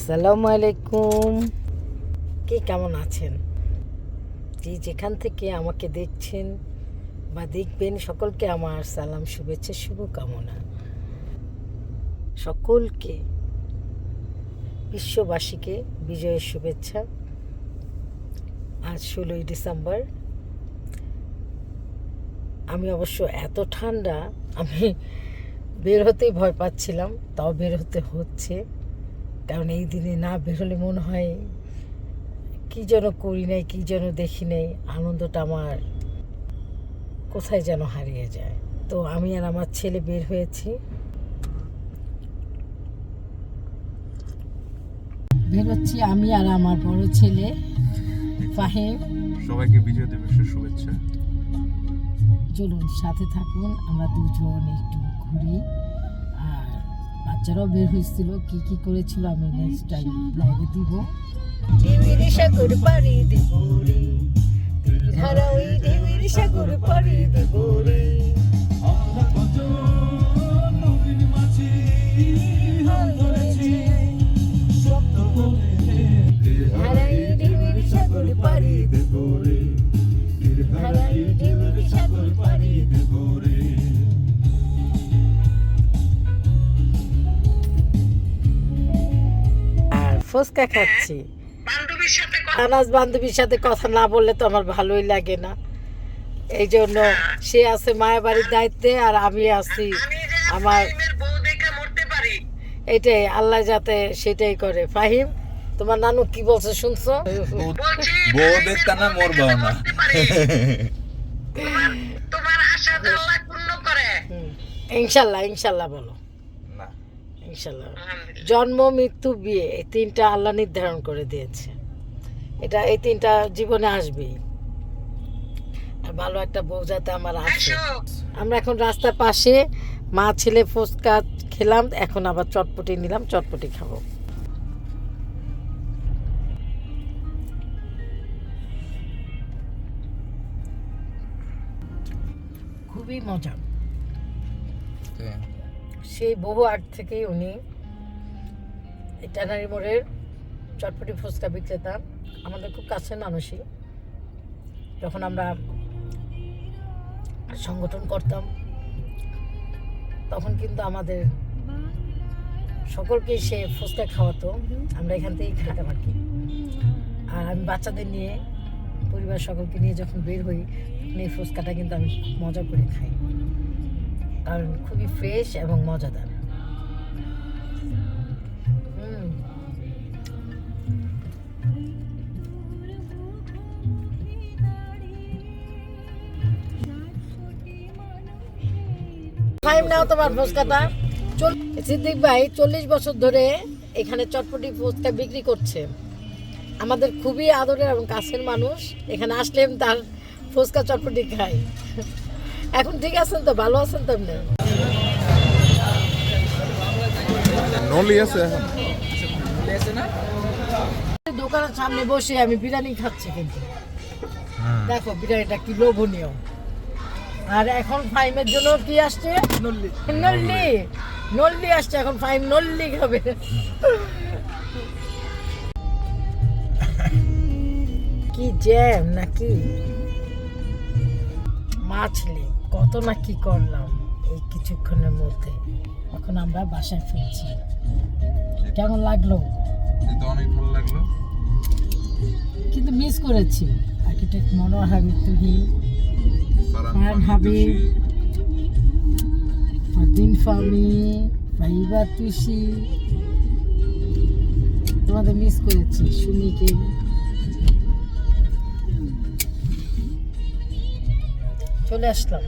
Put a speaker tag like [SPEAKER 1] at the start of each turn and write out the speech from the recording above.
[SPEAKER 1] আসসালামু আলাইকুম। কে কেমন আছেন? যে যেখান থেকে আমাকে দেখছেন বা দেখবেন, সকলকে আমার সালাম, শুভেচ্ছা, শুভকামনা। সকলকে, বিশ্ববাসীকে বিজয়ের শুভেচ্ছা। আজ ষোলোই ডিসেম্বর। আমি অবশ্য এত ঠান্ডা, আমি বের হতেই ভয় পাচ্ছিলাম, তাও বের হতে হচ্ছে। কারণ এই দিনে না বেরোলে মনে হয় কী যেন করি নাই কী যেন দেখি নাই আনন্দটা আমার কোথায় যেন হারিয়ে যায়। তো আমি আর আমার ছেলে বের হয়েছি। বের হচ্ছি আমি আর আমার বড় ছেলে ফাহিম।
[SPEAKER 2] সবাইকে বিজয় দিবসের শুভেচ্ছা।
[SPEAKER 1] চলুন সাথে থাকুন আমরা দুজন একটু ঘুরি। বাচ্চারাও বের হয়েছিল, কি কি করেছিল আমি নেক্সট টাইম ব্লগে দিব। ঢেউয়ের সাগর পাড়ি দেব রে ধারা ওই ঢেউয়ের সাগর পাড়ি দেব ফুচকা খাচ্ছি। আনাজ বান্ধবীর সাথে কথা না বললে তো আমার ভালোই লাগে না। এই জন্য সে আছে মায়ের বাড়ির দায়িত্বে আর আমি আছি আমার এটাই আল্লাহ যাতে সেটাই করে। ফাহিম তোমার নানু কি বলছে শুনছো?
[SPEAKER 2] বউ দেখতা না। না
[SPEAKER 1] ইনশাল্লাহ ইনশাল্লাহ বলো। ইনশাল্লাহ। জন্ম মৃত্যু বিয়ে এই তিনটা আল্লাহ নির্ধারণ করে দিয়েছে। এটা এই তিনটা জীবনে আসবেই। আর ভালো একটা বউ যাতে আমার আসে। আমরা এখন রাস্তার পাশে মা ছেলে ফুচকা খেলাম এখন আবার চটপটি নিলাম চটপটি খাব। খুবই মজা। সেই বহু আগ থেকেই উনি ট্যানারি মোড়ের চটপটি ফুচকা বিক্রেতা, আমাদের খুব কাছের মানুষই। যখন আমরা সংগঠন করতাম, তখন কিন্তু আমাদের সকলকেই সে ফুচকা খাওয়াতো, আমরা এখান থেকেই খেতাম আর কি। আর আমি বাচ্চাদের নিয়ে, পরিবার সকলকে নিয়ে যখন বের হই, তখন এই ফুচকাটা কিন্তু আমি মজা করে খাই। কারণ খুবই ফ্রেশ এবং মজাদার। টাইম নাও তোমার ফুচকাটা সিদ্দিক ভাই চল্লিশ বছর ধরে এখানে চটপটি ফুচকা বিক্রি করছে। আমাদের খুবই আদরের এবং কাছের মানুষ। এখানে আসলে তার ফুচকা চটপটি খাই। এখন ঠিক আছেন তো? ভালো আছেন তো আপনি?
[SPEAKER 2] নলি আছে এখন।
[SPEAKER 1] দোকানের সামনে বসে আমি বিরিয়ানি খাচ্ছি কিন্তু। দেখো বিরিয়ানিটা কি লোভনীয়। আর এখন ফাইমের জন্য কি আসছে? নল্লি নল্লি নল্লি আসছে এখন ফাইম নল্লি খাবে। কি জ্যাম নাকি? মাছলি। কত না কি করলাম এই কিছুক্ষণের মধ্যে? এখন আমরা বাসায় ফিরছি। কেমন লাগল?
[SPEAKER 2] অনেক ভালো লাগল।
[SPEAKER 1] কিন্তু মিস করেছি। আর্কিটেক্ট মনোয়ার হাবিব তুহি
[SPEAKER 2] ফারহান
[SPEAKER 1] ফারহান হাবিব ফামি ফাইবা তুষি। তোমাদের মিস করেছি। সুমিকে চলে আসলাম।